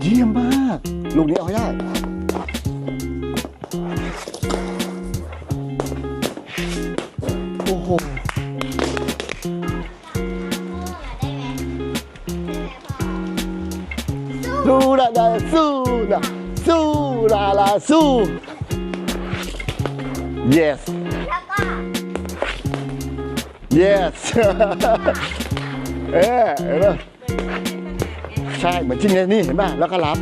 เยี่ยมมากลูกนี้เอาให้ได้ โอ้โห สู้ละละสู้ละสู้ละละสู้ yes แล้วก็ yes เออเห็นป่ะใช่เหมือนที่นี่นี่เห็นป่ะแล้วก็รับ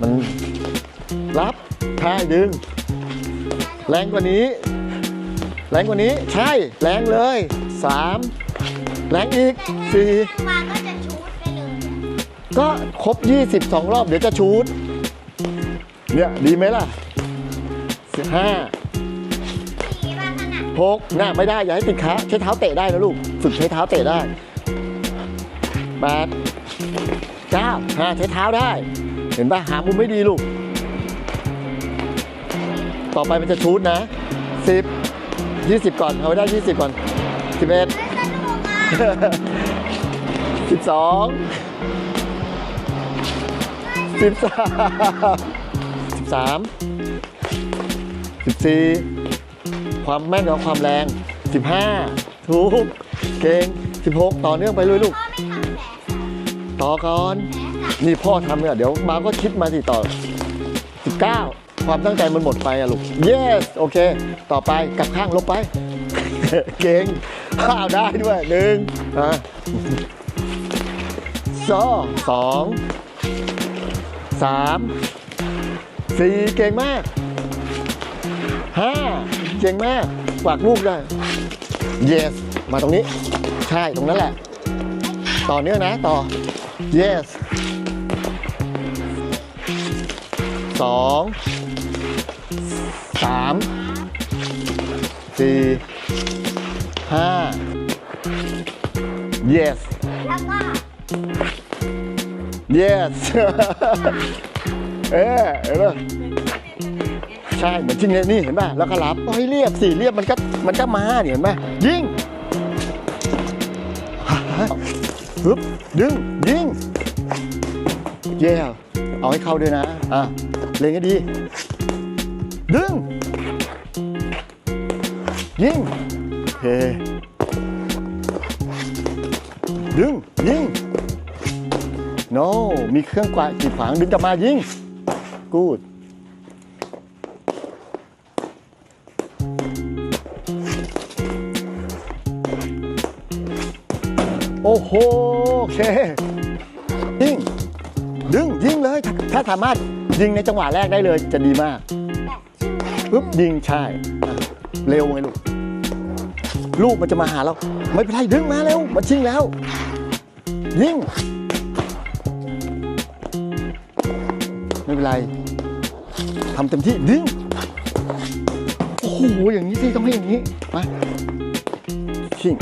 มันรับใช่ดึง แรงกว่านี้ แรงกว่านี้ใช่แรงเลยสามแรงอีกสี่ ก็ครบ 22 รอบ เดี๋ยวจะชูดเนี่ยดีไหมล่ะสิบห้าสีมาขนาดหกน่ะไม่ได้ อย่าให้ติดขาใช้เท้าเตะได้นะลูก ฝึกใช้เท้าเตะได้แปดเก้าห้าใช้เท้าได้ เห็นป่ะหามุมไม่ดีลูก ต่อไปมันจะชูดนะสิบยี่สิบก่อน เอาไว้ได้ยี่สิบก่อนสิบเอ็ดเฮ้ยสนุกอะสิบสอง สิบสามสิบสามสิบสี่ความแม่นกับความแรงสิบห้าถูกเก่งสิบหกต่อเนื่องไปเลยลูกพ่อไม่ทำแผลค่ะต่อก่อนแผลค่ะนี่พ่อทำเนี่ยเดี๋ยวมาก็คิดมาสิต่อสิบเก้าความตั้งใจมันหมดไปอะลูก yes โอเค ต่อไปกลับข้างลบไป เก่งข้าวได้ด้วยหนึ่งอะสองสอง สามสี่เก่งมากห้าเก่งมากกวากลูกได้ yes มาตรงนี้ ใช่ตรงนั้นแหละ ต่อเนื่องนะต่อ yes สองสามสี่ห้า yes แล้วก็ yes เออเห็นป่ะใช่เหมือนจริงเลยนี่เห็นป่ะแล้วก็รับโอ้ยเรียบสี่เรียบมันก็มันก็มาเนี่ยเห็นป่ะยิงฮึบดึงยิงเย่เอาให้เข้าด้วยนะอะเล็งให้ดี ดึง ยิงเคดึงยิง no มีเครื่องกวาดกีดขวางดึงกลับมายิง กูดโอ้โหโอเคยิง ดึง ยิงเลย ถ้าสามารถยิงในจังหวะแรกได้เลยจะดีมากปึ๊บยิงใช่ เร็วไงลูก ลูกมันจะมาหาเรา ไม่เป็นไรดึงมาเร็วมันชิงแล้ว ยิง ไม่เป็นไรทำเต็มที่ดึงโอ้โหอย่างนี้สิต้องให้อย่างนี้มาชิง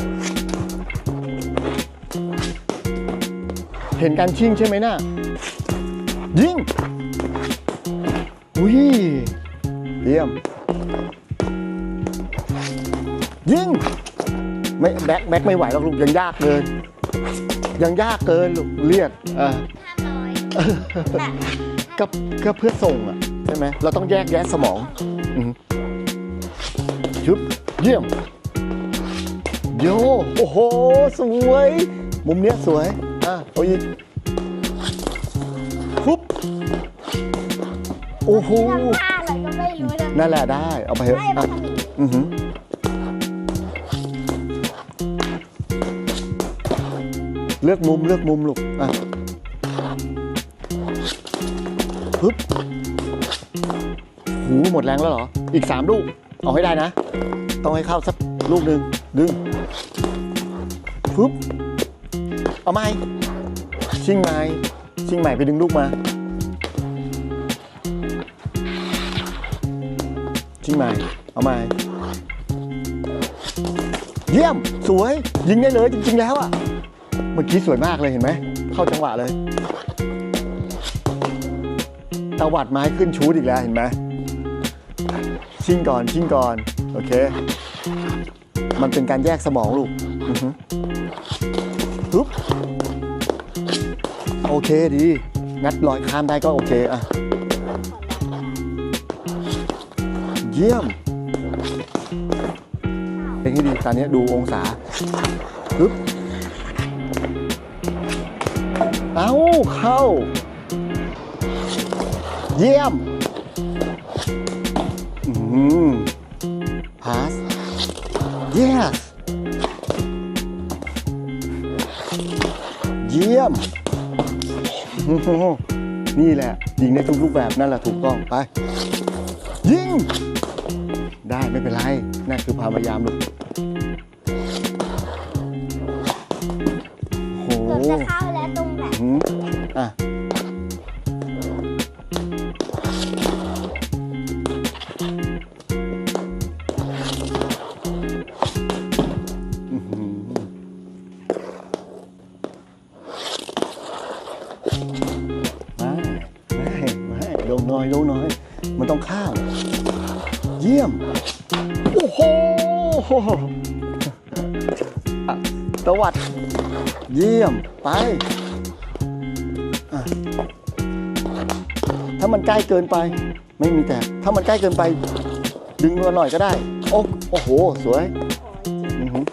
เห็นการชิงใช่ไหมน่ะยิงอุ้ยเยี่ยมยิงไม่แบ็คแบ็คไม่ไหวหรอกลูกยังยากเกิน ยังยากเกินลูกเลียดอ่าห้าร้อยแบบ ก็ก็เพื่อส่งอะใช่ไหมเราต้องแยกแยะสมองอือชุบเยี่ยมโยโอ้โห สวย มุมเนี้ยสวย อะเอาอีกปุ๊บโอ้โหทำท่าอะไรก็ไม่รู้เลยนั่นแหละได้ เอาไปเถอะให้มาอะทำอีกอือหือเลือกมุมเลือกมุมลูกอะ ปึ๊บหูหมดแรงแล้วเหรอ อีกสามลูก เอาให้ได้นะ ต้องให้เข้าสักลูกหนึ่งดึงปึ๊บเอาไหมชิงไม้ชิงใหม่ไปดึงลูกมาชิงใหม่เอาใหม่เยี่ยมสวยยิงได้เลยจริง ๆ แล้วอะเมื่อกี้สวยมากเลยเห็นไหม เข้าจังหวะเลย ตวัดไม้ขึ้นชูดอีกแล้วเห็นไหมชิ่งก่อนชิ่งก่อน โอเค มันเป็นการแยกสมองลูกฮึปุ๊บโอเคดี งัดลอยข้ามได้ก็โอเคอะ เยี่ยมเป็นที่ดีตอนนี้ดูองศาปึ๊บเอาเข้า เยี่ยมอืม pass yes เยี่ยมโอ้โหนี่แหละ ยิงได้ทุกรูปแบบนั่นแหละถูกต้องไป ยิง ได้ไม่เป็นไร นั่นคือความพยายามลูกโอ้เกือบโหจะเข้าแล้วตรงแบบ ลงน้อยลงน้อย มันต้องข้ามเยี่ยม โอ้โหอะตวัด เยี่ยม ไปอะถ้ามันใกล้เกินไป ไม่มีแต่ ถ้ามันใกล้เกินไป ดึงมาหน่อยก็ได้ โอ้โอ้โห สวยอื้อหือ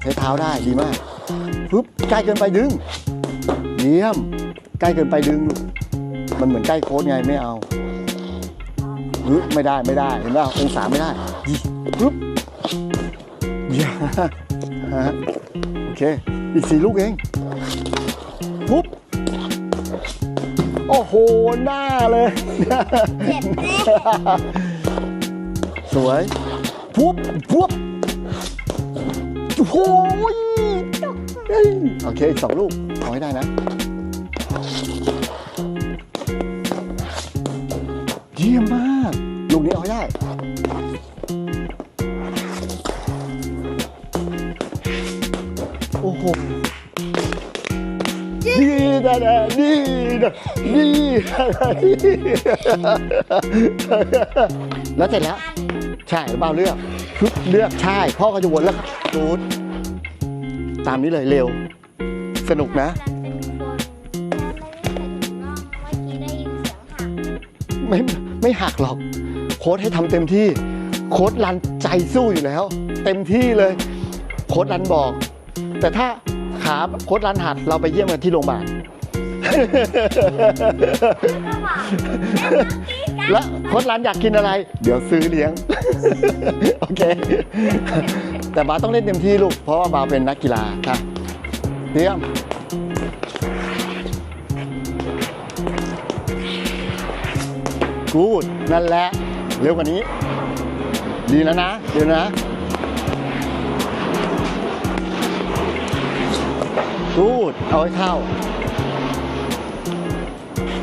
ใช้เท้าได้ดีมากปึ๊บใกล้เกินไปดึง เยี่ยม ใกล้เกินไปดึง มันเหมือนใกล้โค้ดไงไม่เอาหรือไม่ได้ไม่ได้เห็นป่ะองศาไม่ได้ยี่ปึ๊บย่าฮะโอเค อีกสี่ลูกเองปุ๊บโอ้โห หน้าเลยเจ็บสวยปุ๊บปุ๊บโอ้ยโอเค อีกสองลูกเอาให้ได้นะ ดีนะนะดีนะดีนะดีแล้วเสร็จแล้ว ใช่แล้วเปล่าเลือกเลือกใช่พ่อก็จะวนแล้วตูดตามนี้เลยเร็ว สนุกนะไม่ไม่หักไม่ไม่หักหรอก โค้ดให้ทำเต็มที่ โค้ดรันใจสู้อยู่แล้ว เต็มที่เลย โค้ดรันบอก แต่ถ้า ขาโค้ดรันหักเราไปเยี่ยมกันที่โรงพยาบาลก็บอกแล้วโค้ดรันอยากกินอะไร เดี๋ยวซื้อเลี้ยง โอเค แต่บาสต้องเล่นเต็มที่ลูก เพราะว่าบาสเป็นนักกีฬาค่ะเตรียมกูดนั่นแหละ เร็วกว่านี้ ดีแล้วนะ เดี๋ยวนะ กูดเอาให้เข้า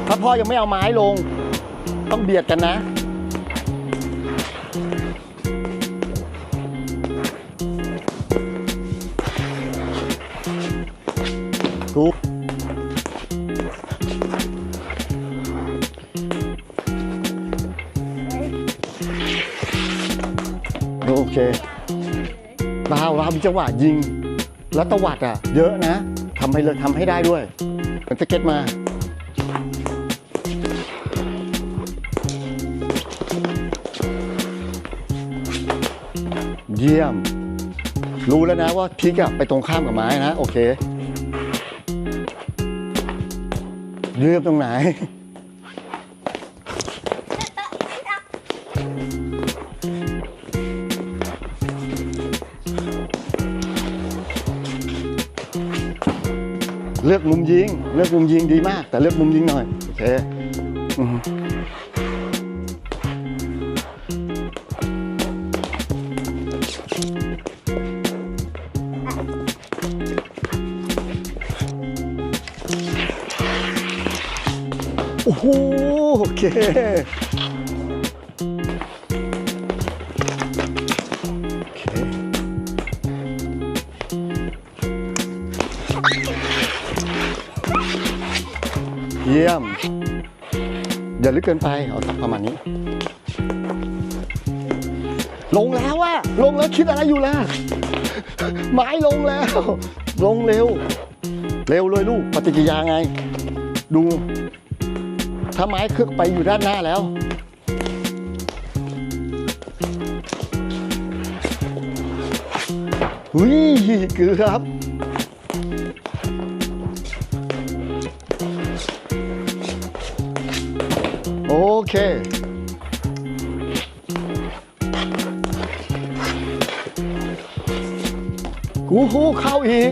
ถ้าพ่อยังไม่เอาไม้ลง ต้องเบียดกันนะทุกโอเคบาวเรามีจังหวะยิง แล้วตวัดอะ เยอะนะำให้เลยทำให้ได้ด้วยมันจะเก็ตมาเยี่ยม รู้แล้วนะว่าพลิกอะไปตรงข้ามกับไม้นะ โอเคเลือกตรงไหน เลือกมุมยิง เลือกมุมยิงดีมาก แต่เลือกมุมยิงหน่อย โอเคอโอ้โหโอเค เยี่ยม อย่าลึกเกินไป เอาสักประมาณนี้ ลงแล้วอะลงแล้วคิดอะไรอยู่ล่ะ ไม้ลงแล้ว ลงเร็ว เร็วเลยลูก ปฏิกิริยาไง ดู ถ้าไม้เคึกไปอยู่ด้านหน้าแล้วอุ้ยเกือบ โอเคกูฮู้เข้าอีก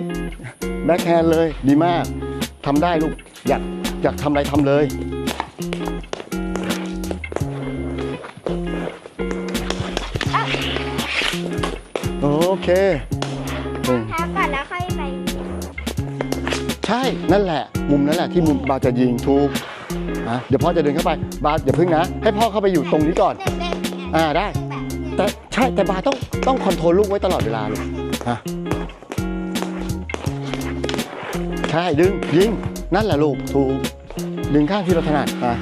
แบ็คแฮนด์เลยดีมากทำได้ลูก อยากอยากทำอะไรทำเลย โอเคอืมพักก่อนแล้วค่อยไป ใช่นั่นแหละ มุมนั้นแหละที่มุมบาจะยิงถูก นะเดี๋ยวพ่อจะเดินเข้าไปบาอย่าพึ่งนะ ให้พ่อเข้าไปอยู่ตรงนี้ก่อนเด้งๆไงอ่าได้แบบแต่ใช่แต่บาต้องต้องคอนโทรลลูกไว้ตลอดเวลาเลยฮะใช่ดึงยิงนั่นแหละลูกถูกดึงข้างที่เราถนัดอะ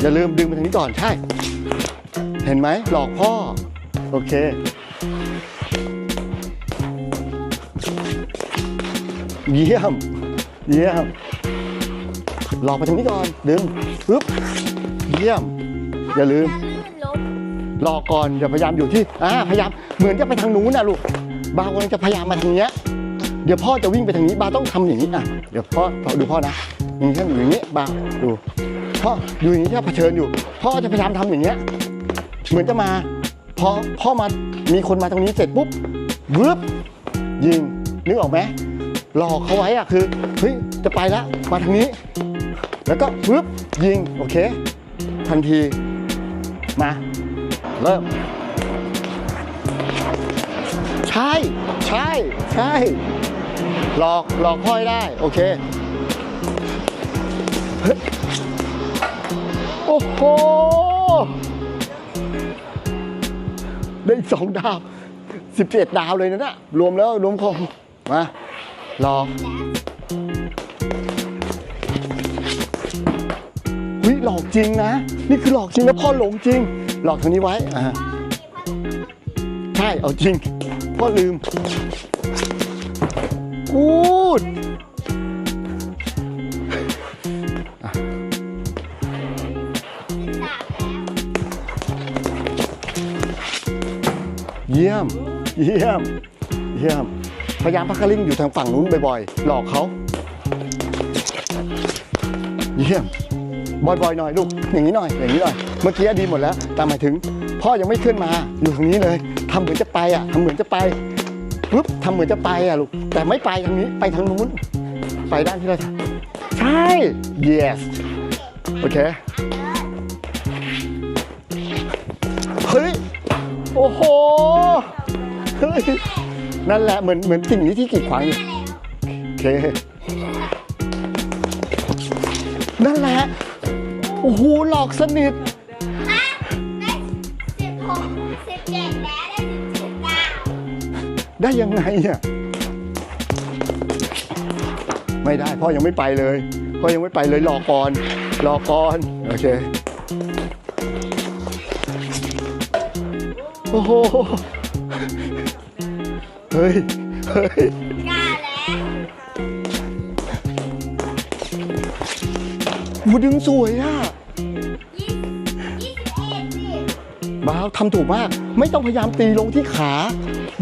อย่าลืมดึงไปทางนี้ก่อนใช่ เห็นไหมหลอกพ่อ โอเคเยี่ยม เยี่ยม หลอกไปทางนี้ก่อน ดึงปึ๊บเยี่ยม อย่าลืมจะลื่นล้มรอก่อนอย่าพยายามอยู่ที่อ่าพยายามเหมือนจะไปทางนู้นนะลูกบากำลังจะพยายามมาทางเนี้ยเดี๋ยวพ่อจะวิ่งไปทางนี้บาต้องทำอย่างนี้อะเดี๋ยวพ่อดูพ่อนะอย่างนี้ท่านอยู่อย่างนี้บาดูพ่ออยู่อย่างนี้ถ้าเผชิญอยู่ พ่อจะพยายามทำอย่างเงี้ยเหมือนจะมาพอพ่อมามีคนมาตรงนี้เสร็จปุ๊บวืบยิงนึกออกไหม หลอกเขาไว้อะคือเฮ้ยจะไปแล้วมาทางนี้ แล้วก็วืบยิงโอเค ทันทีมาเริ่มใช่ใช่ใช่หลอกหลอกพ่อยได้โอเคเโอ้โหได้สองดาวสิบเจ็ดดาวเลยนะนะรวมแล้วรวมของมา ลอกวิหลอกจริงนะ นี่คือหลอกจริงนะพ่อหลงจริง หลอกทางนี้ไว้อ่าใช่เอาจริงพ่อลืมพูดเยี่ยม เยี่ยม เยี่ยม พยายามพักคลิงอยู่ทางฝั่งนู้นบ่อยๆ หลอกเขาเยี่ยมบ่อยๆหน่อยลูกอย่างนี้หน่อยอย่างนี้หน่อย เมื่อกี้ดีหมดแล้วแต่หมายถึง พ่อยังไม่ขึ้นมาอยู่ทางนี้เลยทำเหมือนจะไปอะทำเหมือนจะไปปุ๊บทำเหมือนจะไปอะลูกแต่ไม่ไปทางนี้ไปทางนู้น ไปด้านที่เราใช่ yes โอเคเฮ้ยโอ้โหเฮ้ย นั่นแหละเหมือนเหมือนสิ่งนี้ที่กีดขวางอยู่โอเค นั่นแหละ โอ้โห หลอกสนิทได้สิบหกสิบเจ็ดแล้วได้สิบเจ็ดดาวได้ยังไงอะไม่ได้พ่อยังไม่ไปเลยพ่อยังไม่ไปเลยรอก่อนรอก่อนโอเค โอ้โหเฮ้ย เฮ้ย กล้าแล้วมูดึงสวยอะ ยี่สิบยี่สิบเอ็ดสิบ้าวทำถูกมาก ไม่ต้องพยายามตีลงที่ขา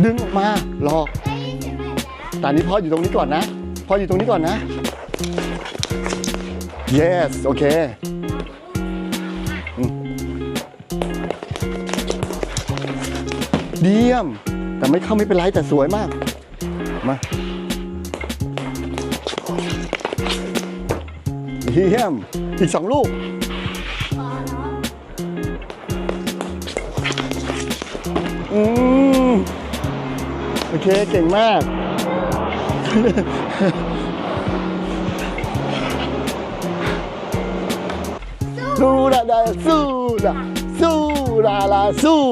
ดึงออกมาหลอกได้ยี่สิบเอ็ดแล้วตอนนี้พ่ออยู่ตรงนี้ก่อนนะ พ่ออยู่ตรงนี้ก่อนนะ yes โอเคอืมเดียม แต่ไม่เข้าไม่เป็นไรแต่สวยมาก มาเยี่ยม อีกสองลูก อืม โอเค เก่งมาก สู้ละดาสู้ละสู้ละละสู้